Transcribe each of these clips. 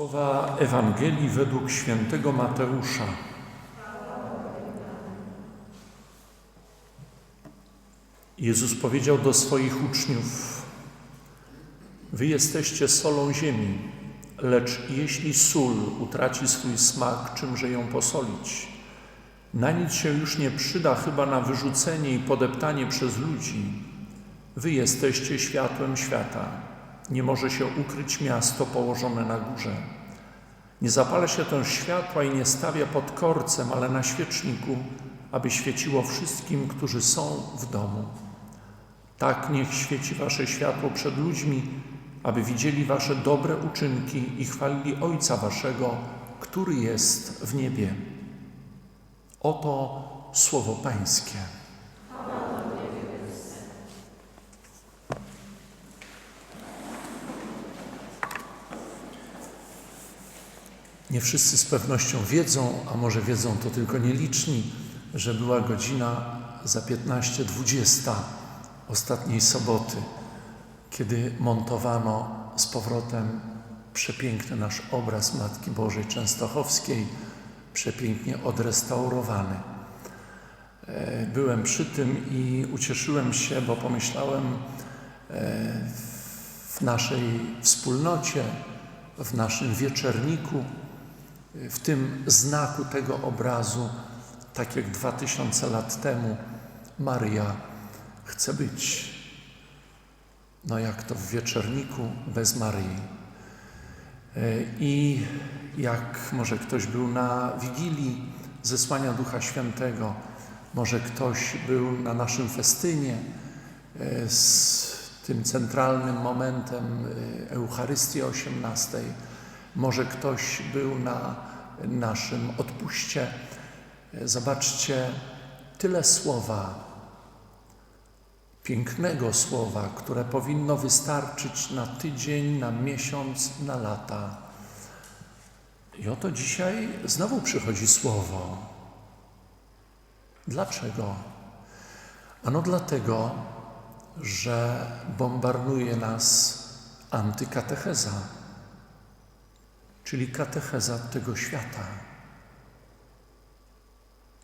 Słowa Ewangelii według świętego Mateusza. Jezus powiedział do swoich uczniów: Wy jesteście solą ziemi, lecz jeśli sól utraci swój smak, czymże ją posolić? Na nic się już nie przyda, chyba na wyrzucenie i podeptanie przez ludzi. Wy jesteście światłem świata. Nie może się ukryć miasto położone na górze. Nie zapala się też światła i nie stawia pod korcem, ale na świeczniku, aby świeciło wszystkim, którzy są w domu. Tak niech świeci wasze światło przed ludźmi, aby widzieli wasze dobre uczynki i chwalili Ojca waszego, który jest w niebie. Oto słowo Pańskie. Nie wszyscy z pewnością wiedzą, a może wiedzą to tylko nieliczni, że była godzina za 15.20 ostatniej soboty, kiedy montowano z powrotem przepiękny nasz obraz Matki Bożej Częstochowskiej, przepięknie odrestaurowany. E, Byłem przy tym i ucieszyłem się, bo pomyślałem e, w naszej wspólnocie, w naszym wieczerniku, w tym znaku tego obrazu, tak jak dwa tysiące lat temu, Maria chce być. No jak to w wieczerniku bez Maryi. E, I jak może ktoś był na Wigilii zesłania Ducha Świętego, może ktoś był na naszym festynie e, z tym centralnym momentem e, Eucharystii 18. Może ktoś był na naszym odpuście. Zobaczcie, tyle słowa, pięknego słowa, które powinno wystarczyć na tydzień, na miesiąc, na lata. I oto dzisiaj znowu przychodzi słowo. Dlaczego? Ano dlatego, że bombarduje nas antykatecheza, czyli katecheza tego świata.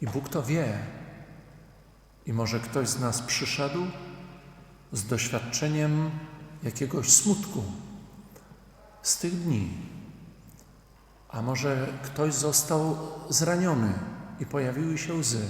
I Bóg to wie. I może ktoś z nas przyszedł z doświadczeniem jakiegoś smutku z tych dni. A może ktoś został zraniony i pojawiły się łzy.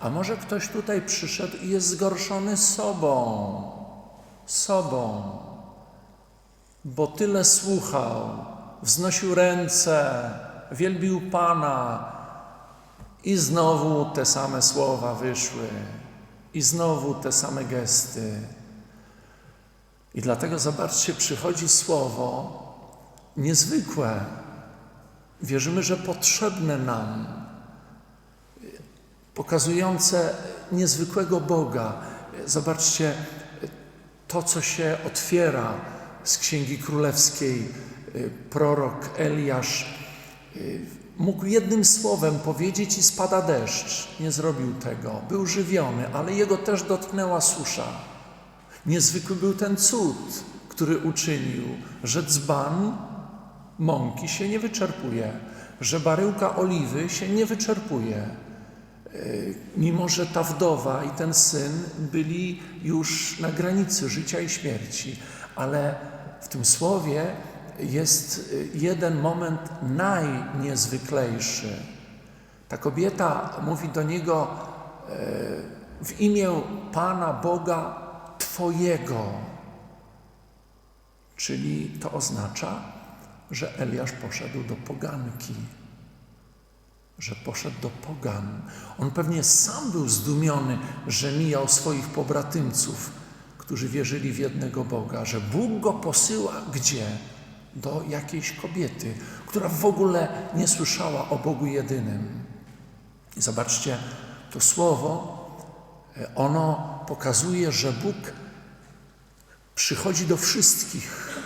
A może ktoś tutaj przyszedł i jest zgorszony sobą, sobą, bo tyle słuchał, wznosił ręce, wielbił Pana i znowu te same słowa wyszły, i znowu te same gesty. I dlatego zobaczcie, przychodzi słowo niezwykłe. Wierzymy, że potrzebne nam, pokazujące niezwykłego Boga. Zobaczcie, to, co się otwiera z Księgi Królewskiej, prorok Eliasz mógł jednym słowem powiedzieć i spada deszcz. Nie zrobił tego. Był żywiony, ale jego też dotknęła susza. Niezwykły był ten cud, który uczynił, że dzban mąki się nie wyczerpuje, że baryłka oliwy się nie wyczerpuje. Mimo, że ta wdowa i ten syn byli już na granicy życia i śmierci, ale w tym słowie jest jeden moment najniezwyklejszy. Ta kobieta mówi do niego w imię Pana Boga Twojego. Czyli to oznacza, że Eliasz poszedł do poganki, że poszedł do pogan. On pewnie sam był zdumiony, że mijał swoich pobratymców, którzy wierzyli w jednego Boga, że Bóg go posyła gdzie? Do jakiejś kobiety, która w ogóle nie słyszała o Bogu jedynym. I zobaczcie, to słowo, ono pokazuje, że Bóg przychodzi do wszystkich.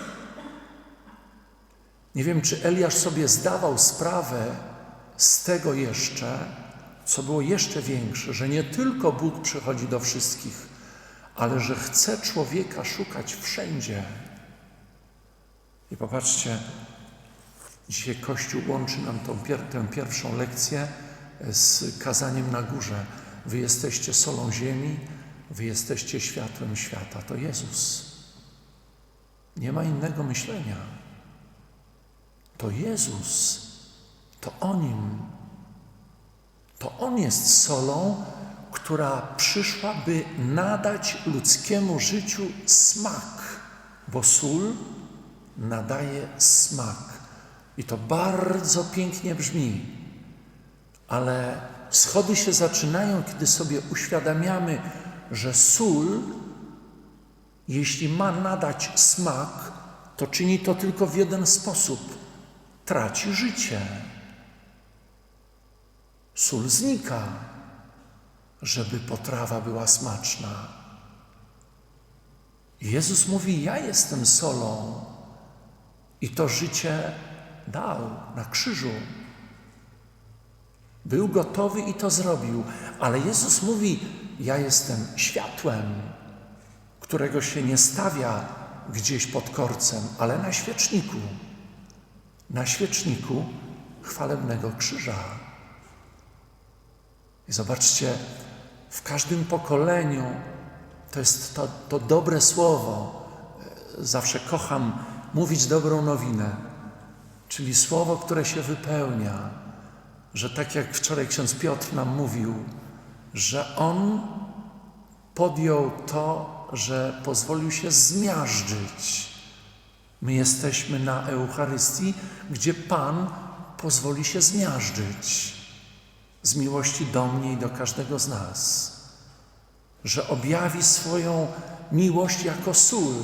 Nie wiem, czy Eliasz sobie zdawał sprawę z tego jeszcze, co było jeszcze większe, że nie tylko Bóg przychodzi do wszystkich, ale że chce człowieka szukać wszędzie. I popatrzcie, Dzisiaj Kościół łączy nam tą tę pierwszą lekcję z kazaniem na górze. Wy jesteście solą ziemi, wy jesteście światłem świata. To Jezus. Nie ma innego myślenia. To Jezus. To O Nim. To On jest solą, która przyszła, by nadać ludzkiemu życiu smak, bo sól nadaje smak. I to bardzo pięknie brzmi, ale schody się zaczynają, kiedy sobie uświadamiamy, że sól, jeśli ma nadać smak, to czyni to tylko w jeden sposób traci życie. Sól znika, żeby potrawa była smaczna. Jezus mówi: Ja jestem solą, i to życie dał na krzyżu. Był gotowy i to zrobił, ale Jezus mówi: Ja jestem światłem, którego się nie stawia gdzieś pod korcem, ale na świeczniku. Na świeczniku chwalebnego krzyża. I zobaczcie, w każdym pokoleniu to jest to, to dobre słowo. Zawsze kocham mówić dobrą nowinę, czyli słowo, które się wypełnia, że tak jak wczoraj ksiądz Piotr nam mówił, że on podjął to, że pozwolił się zmiażdżyć. My jesteśmy na Eucharystii, gdzie Pan pozwoli się zmiażdżyć z miłości do mnie i do każdego z nas, że objawi swoją miłość jako sól,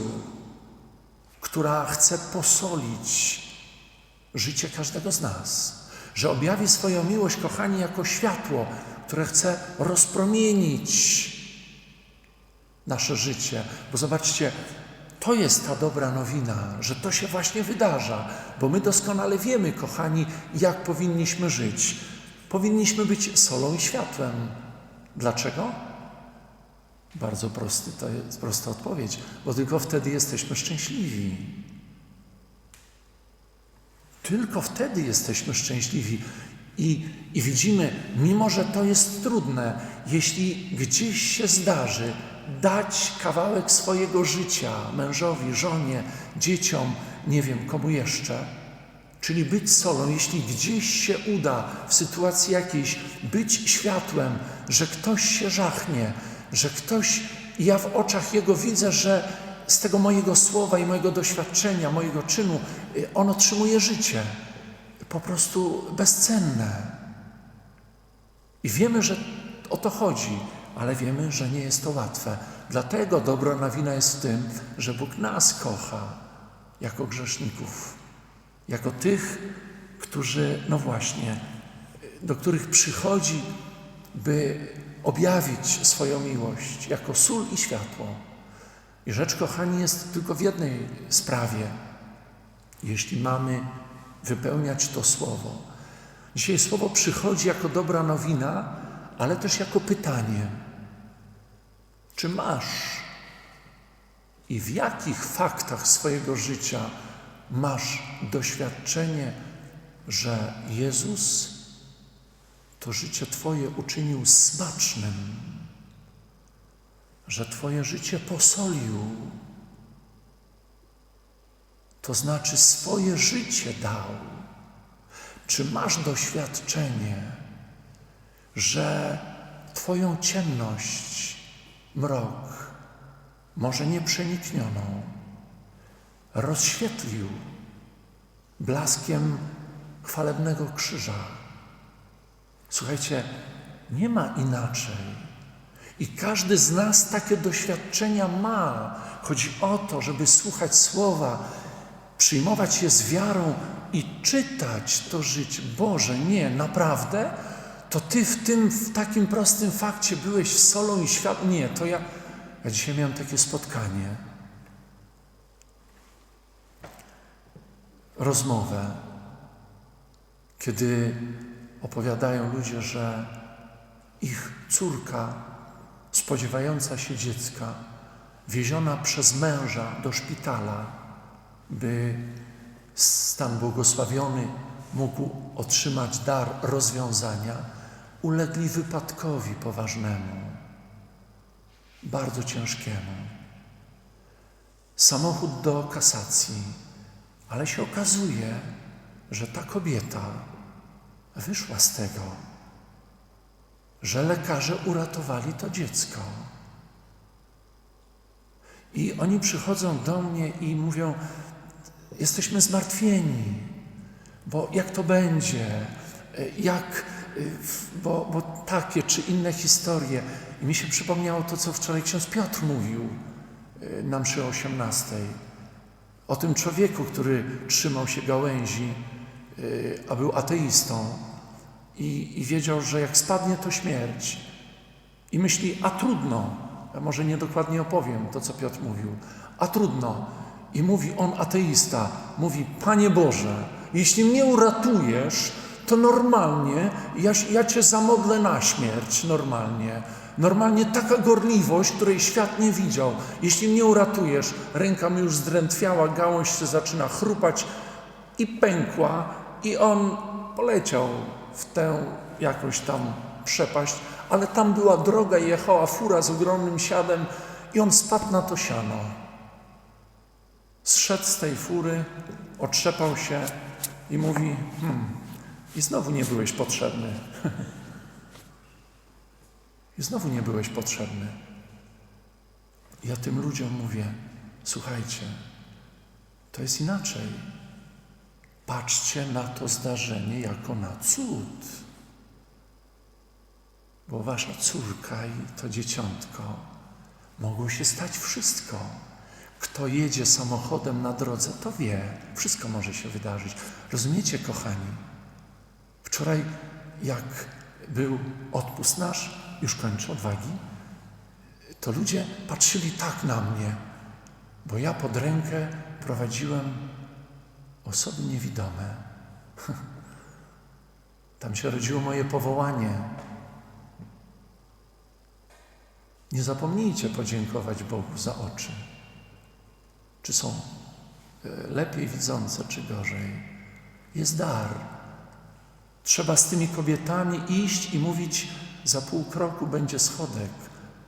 która chce posolić życie każdego z nas, że objawi swoją miłość, kochani, jako światło, które chce rozpromienić nasze życie. Bo zobaczcie, to jest ta dobra nowina, że to się właśnie wydarza, bo my doskonale wiemy, kochani, jak powinniśmy żyć. Powinniśmy być solą i światłem. Dlaczego? Bardzo prosty, to jest prosta odpowiedź, bo tylko wtedy jesteśmy szczęśliwi. Tylko wtedy jesteśmy szczęśliwi. I, I widzimy, mimo że to jest trudne, jeśli gdzieś się zdarzy dać kawałek swojego życia mężowi, żonie, dzieciom, nie wiem komu jeszcze, czyli być solą, jeśli gdzieś się uda w sytuacji jakiejś być światłem, że ktoś się żachnie, że ktoś, ja w oczach Jego widzę, że z tego mojego słowa i mojego doświadczenia, mojego czynu, y, on otrzymuje życie. Po prostu bezcenne. I wiemy, że o to chodzi, ale wiemy, że nie jest to łatwe. Dlatego dobra nowina jest w tym, że Bóg nas kocha jako grzeszników, jako tych, którzy, no właśnie, do których przychodzi, by objawić swoją miłość jako sól i światło. I rzecz, kochani, jest tylko w jednej sprawie. Jeśli mamy wypełniać to słowo. Dzisiaj słowo przychodzi jako dobra nowina, ale też jako pytanie. Czy masz i w jakich faktach swojego życia masz doświadczenie, że Jezus to życie Twoje uczynił smacznym, że Twoje życie posolił. To znaczy swoje życie dał. Czy masz doświadczenie, że Twoją ciemność, mrok, może nieprzeniknioną, rozświetlił blaskiem chwalebnego krzyża? Słuchajcie, nie ma inaczej. I każdy z nas takie doświadczenia ma. Chodzi o to, żeby słuchać słowa, przyjmować je z wiarą i czytać to życie. Boże, nie, naprawdę? To Ty w tym, w takim prostym fakcie byłeś solą i świat. Nie, to ja. Ja dzisiaj miałem takie spotkanie. Rozmowę, kiedy opowiadają ludzie, że ich córka, spodziewająca się dziecka, wieziona przez męża do szpitala, by stan błogosławiony mógł otrzymać dar rozwiązania, ulegli wypadkowi poważnemu, bardzo ciężkiemu. Samochód do kasacji, ale się okazuje, że ta kobieta wyszła z tego, że lekarze uratowali to dziecko. I oni przychodzą do mnie i mówią: Jesteśmy zmartwieni, bo jak to będzie, jak, bo, bo takie czy inne historie. I mi się przypomniało to, co wczoraj ksiądz Piotr mówił na mszy o 18. O tym człowieku, który trzymał się gałęzi, a był ateistą i, i wiedział, że jak spadnie, to śmierć. I myśli, a trudno, ja może niedokładnie opowiem to, co Piotr mówił, a trudno. I mówi on, ateista, mówi, Panie Boże, jeśli mnie uratujesz, to normalnie ja, ja Cię zamodlę na śmierć, normalnie. Normalnie taka gorliwość, której świat nie widział. Jeśli mnie uratujesz, ręka mi już zdrętwiała, gałąź się zaczyna chrupać i pękła i on poleciał w tę jakąś tam przepaść, ale tam była droga i jechała fura z ogromnym siadem i on spadł na to siano. Zszedł z tej fury, otrzepał się i mówi, hmm, i znowu nie byłeś potrzebny. I znowu nie byłeś potrzebny. Ja tym ludziom mówię, słuchajcie, to jest inaczej. Patrzcie na to zdarzenie jako na cud. Bo wasza córka i to dzieciątko mogło się stać wszystko. Kto jedzie samochodem na drodze, to wie, wszystko może się wydarzyć. Rozumiecie, kochani? Wczoraj, jak był odpust nasz, już kończę odwagi, to ludzie patrzyli tak na mnie, bo ja pod rękę prowadziłem osoby niewidome. Tam się rodziło moje powołanie. Nie zapomnijcie podziękować Bogu za oczy. Czy są e, lepiej widzące, czy gorzej? Jest dar. Trzeba z tymi kobietami iść i mówić: za pół kroku będzie schodek,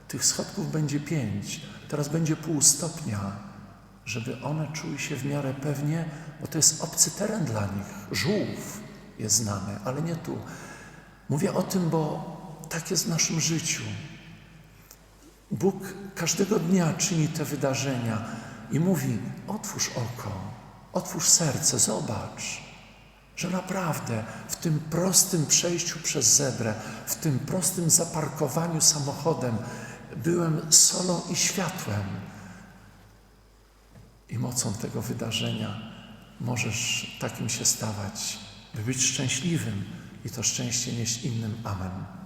tych schodków będzie pięć, teraz będzie pół stopnia, żeby one czuły się w miarę pewnie, bo to jest obcy teren dla nich. Żółw jest znany, ale nie tu. Mówię o tym, bo tak jest w naszym życiu. Bóg każdego dnia czyni te wydarzenia i mówi: otwórz oko, otwórz serce, zobacz, że naprawdę w tym prostym przejściu przez zebrę, w tym prostym zaparkowaniu samochodem byłem solą i światłem. I mocą tego wydarzenia możesz takim się stawać, by być szczęśliwym i to szczęście nieść innym. Amen.